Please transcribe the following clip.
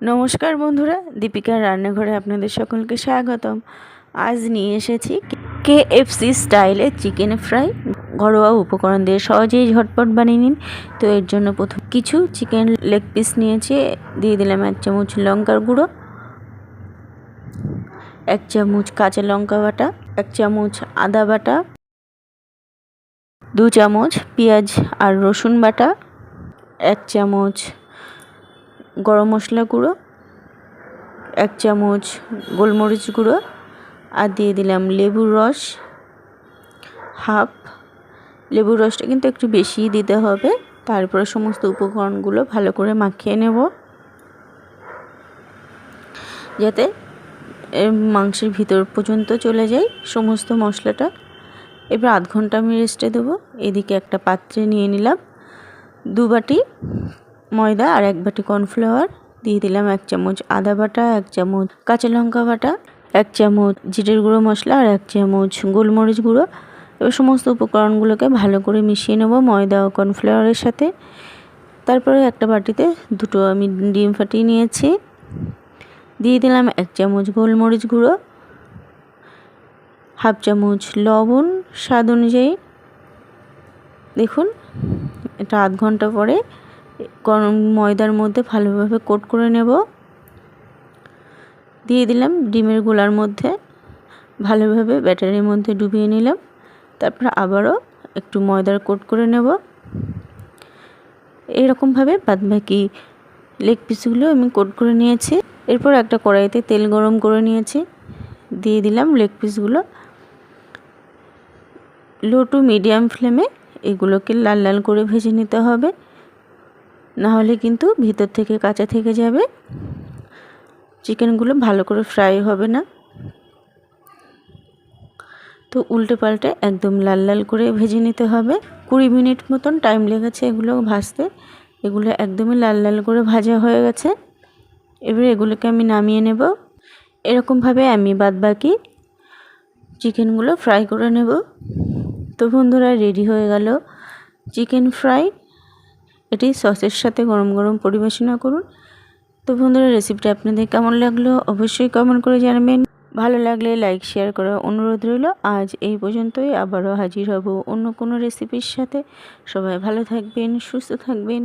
নমস্কার বন্ধুরা, দীপিকার রান্নাঘরে আপনাদের সকলকে স্বাগতম। আজ নিয়ে এসেছি কে এফসি স্টাইলে চিকেন ফ্রাই। ঘরোয়া উপকরণ দিয়ে সহজেই ঝটপট বানিয়ে নিন। তো এর জন্য প্রথম কিছু চিকেন লেগ পিস নিয়েছি। দিয়ে দিলাম এক চামচ লঙ্কার গুঁড়ো, এক চামচ কাঁচা লঙ্কা বাটা, এক চামচ আদা বাটা, দু চামচ পেঁয়াজ আর রসুন বাটা, এক চামচ গরম মশলা গুঁড়ো, এক চামচ গোলমরিচ গুঁড়ো আর দিয়ে দিলাম লেবুর রস, হাফ। লেবুর রসটা কিন্তু একটু বেশিই দিতে হবে, তারপরে সমস্ত উপকরণগুলো ভালো করে মাখিয়ে নেব। যাতে মাংসের ভিতর পর্যন্ত চলে যায় সমস্ত মশলাটা। এবার আধ ঘণ্টা আমি রেস্টে দেবো। এদিকে একটা পাত্রে নিয়ে নিলাম, দু বাটি ময়দা আর এক বাটি কর্নফ্লাওয়ার। দিয়ে দিলাম এক চামচ আদা বাটা, এক চামচ কাঁচা লঙ্কা বাটা, এক চামচ জিরের গুঁড়ো মশলা আর এক চামচ গোলমরিচ গুঁড়ো। এবার সমস্ত উপকরণগুলোকে ভালো করে মিশিয়ে নেব ময়দা ও কর্নফ্লাওয়ারের সাথে। তারপরে একটা বাটিতে দুটো আমি ডিম ফাটিয়ে নিয়েছি। দিয়ে দিলাম এক চামচ গোলমরিচ গুঁড়ো, হাফ চামচ লবণ স্বাদ অনুযায়ী। দেখুন, এটা আধ ঘণ্টা পরে গরম ময়দার মধ্যে ভালোভাবে কোট করে নেব। দিয়ে দিলাম ডিমের গোলার মধ্যে। ভালোভাবে ব্যাটারির মধ্যে ডুবিয়ে নিলাম। তারপর আবারও একটু ময়দার কোট করে নেব। এইরকমভাবে বাদবাকি লেগ পিসগুলো আমি কোট করে নিয়েছি। এরপর একটা কড়াইতে তেল গরম করে নিয়েছি। দিয়ে দিলাম লেগ পিসগুলো লো টু মিডিয়াম ফ্লেমে এগুলোকে লাল লাল করে ভেজে নিতে হবে। না হলে কিন্তু ভিতর থেকে কাঁচা থেকে যাবে। চিকেনগুলো ভালো করে ফ্রাই হবে না। তো উল্টে পাল্টে একদম লাল লাল করে ভেজে নিতে হবে। কুড়ি মিনিট মতন টাইম লেগেছে এগুলো ভাজতে। এগুলো একদমই লাল লাল করে ভাজা হয়ে গেছে। এবার এগুলোকে আমি নামিয়ে নেব। এরকমভাবে আমি বাদ বাকি চিকেনগুলো ফ্রাই করে নেব। তো বন্ধুরা রেডি হয়ে গেল। চিকেন ফ্রাই এটি সসের সাথে গরম গরম পরিবেশনা করুন। তো বন্ধুরা রেসিপিটা আপনাদের কেমন লাগল অবশ্যই কমেন্ট করে জানাবেন। ভালো লাগলে লাইক শেয়ার করার অনুরোধ রইল। আজ এই পর্যন্তই, আবারও হাজির হব অন্য কোনো রেসিপির সাথে। সবাই ভালো থাকবেন, সুস্থ থাকবেন।